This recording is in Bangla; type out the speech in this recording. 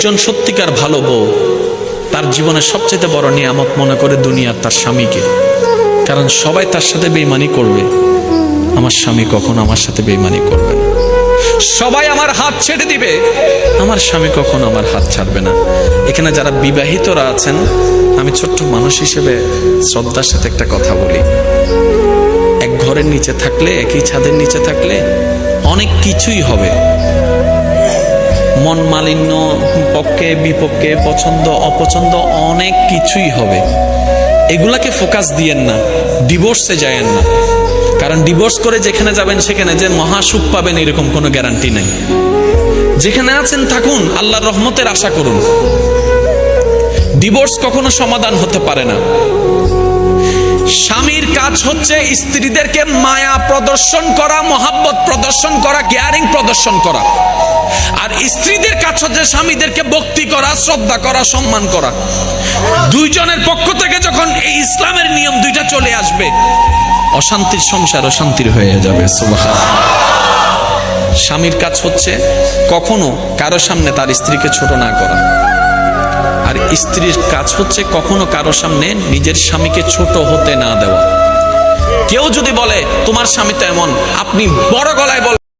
একজন সত্যিকার ভালো বউ, তার জীবনের সবচেয়ে বড় নিয়ামত মনে করে দুনিয়ার তার স্বামীকে। কারণ সবাই তার সাথে বেইমানি করবে। আমার স্বামী কখন আমার সাথে বেইমানি করবে না। সবাই আমার হাত ছেড়ে দিবে। আমার স্বামী কখনো আমার হাত ছাড়বে না। এখানে যারা বিবাহিতরা আছেন, আমি ছোট্ট মানুষ হিসেবে শ্রদ্ধার সাথে একটা কথা বলি। এক ঘরের নিচে থাকলে, একই ছাদের নিচে থাকলে অনেক কিছুই হবে। মন মালিন্য পক্ষে, বিপক্ষে, পছন্দ, অপছন্দ অনেক কিছুই হবে। এগুলাকে ফোকাস দিয়েন না, ডিভোর্সে যায়েন না। কারণ ডিভোর্স করে যেখানে যাবেন সেখানে যে মহাসুখ পাবেন এরকম কোনো গ্যারান্টি নাই। যেখানে আছেন থাকুন, আল্লাহর রহমতের আশা করুন। ডিভোর্স কখনো সমাধান হতে পারে না। স্বামীর কাজ হচ্ছে স্ত্রীদেরকে মায়া প্রদর্শন করা, মহাব্বত প্রদর্শন করা, কেয়ারিং প্রদর্শন করা। আর স্ত্রীদের কাজ হচ্ছে স্বামীদেরকে ভক্তি করা, শ্রদ্ধা করা, সম্মান করা। দুইজনের পক্ষ থেকে যখন এই ইসলামের নিয়ম দুইটা চলে আসবে, অশান্তির সংসার অশান্তির হয়ে যাবে স্বামীর কাজ হচ্ছে কখনো কারও সামনে তার স্ত্রীকে ছোট না করা। আর স্ত্রীর কাজ হচ্ছে কখনো কারও সামনে নিজের স্বামীকে ছোট হতে না দেওয়া। কেউ যদি বলে তোমার স্বামী তো এমন আপনি বড় গলায় বল